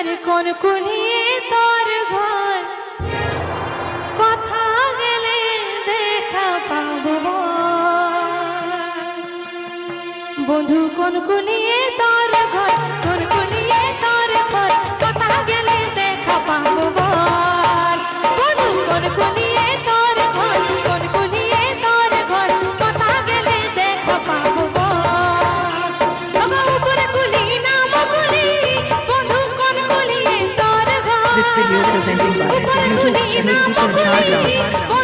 আর কোন কুলিয়ে তোর ঘর। কথা গেলে দেখা পাব বন্ধু কোন কুলিয়ে তোর ঘর। 没时间，你来 you.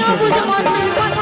নাম